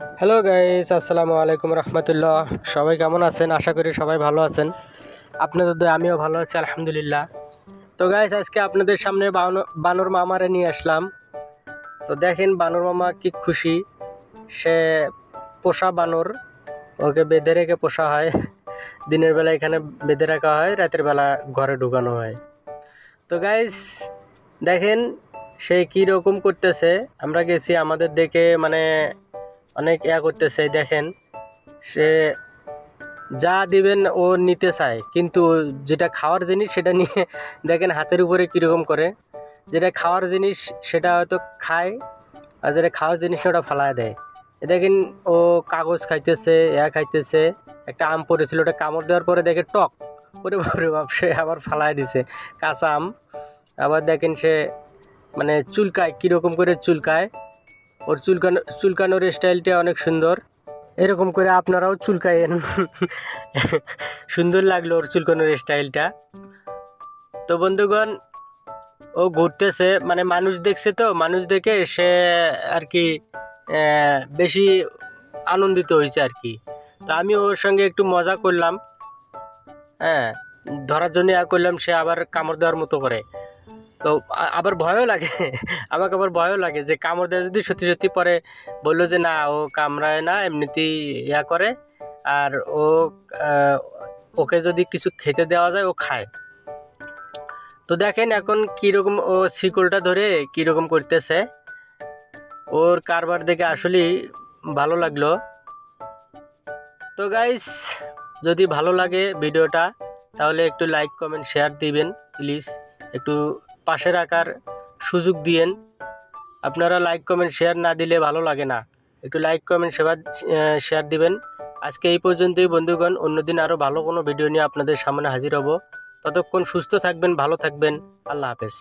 Hello guys আসসালামু আলাইকুম রহমতুল্লাহ সবাই কেমন আছেন? আশা করি সবাই ভালো আছেন। আপনাদের আমিও ভালো আছি, আলহামদুলিল্লাহ। তো গাইস আজকে আপনাদের সামনে বানো- বানর মামারে নিয়ে আসলাম। তো, দেখেন, বানর মামা কি খুশি। সে পোষা বানর। ওকে বেঁধে রেখে পোষা হয়। দিনের বেলা এখানে বেঁধে রাখা হয়, রাতের বেলা ঘরে ঢুকানো হয়। তো গাইস দেখেন, সে কী রকম করতেছে। আমরা গেছি আমাদের দেখে মানে অনেক ইয়া করতেছে, দেখেন। সে যা দিবেন ও নিতে চায়, কিন্তু যেটা খাওয়ার জিনিস সেটা নিয়ে দেখেন হাতের উপরে কীরকম করে। যেটা খাওয়ার জিনিস সেটা হয়তো খায়, আর যেটা খাওয়ার জিনিস ওটা ফালায় দেয়। দেখেন ও কাগজ খাইতেছে, ইয়া খাইতেছে, একটা আম পড়েছিল, ওটা কামড় দেওয়ার পরে দেখে টক ওরে বাপরে বাপ সে আবার ফালায় দিছে, কাঁচা আম। আবার দেখেন সে মানে চুলকায়, কীরকম করে চুলকায়। ওর চুলকানো, চুলকানোর স্টাইলটা অনেক সুন্দর। এরকম করে আপনারাও চুলকায়েন। সুন্দর লাগল ওর চুলকানোর স্টাইলটা। তো বন্ধুগণ, ও ঘুরতেছে মানে মানুষ দেখছে তো, মানুষ দেখে সে আর কি বেশি আনন্দিত হয়েছে আর কি। তো আমি ওর সঙ্গে একটু মজা করলাম। হ্যাঁ ধরার জন্য করলাম, সে আবার কামড় দেওয়ার মতো করে। তো আবার ভয়ও লাগে। আমাকে আবার ভয়ও লাগে যে কামড় দেওয়া যদি সত্যি সত্যি পরে বলল যে না, ও কামড়ায় না, এমনিতেই ইয়া করে। আর ও ওকে যদি কিছু খেতে দেওয়া যায়, ও খায়। তো দেখেন এখন কীরকম ও শিকলটা ধরে কীরকম করতেছে। ওর কারবার দেখে আসলেই ভালো লাগল। তো গাইস যদি ভালো লাগে ভিডিওটা, তাহলে একটু লাইক কমেন্ট শেয়ার দিবেন প্লিজ একটু পাশে রাখার সুযোগ দিয়েন। আপনারা লাইক কমেন্ট শেয়ার না দিলে ভালো লাগে না। একটু লাইক কমেন্ট সেবা শেয়ার দিবেন। আজকে এই পর্যন্তই বন্ধুগণ। অন্যদিন আরও ভালো কোনো ভিডিও নিয়ে আপনাদের সামনে হাজির হব। ততক্ষণ সুস্থ থাকবেন, ভালো থাকবেন। আল্লাহ হাফেজ।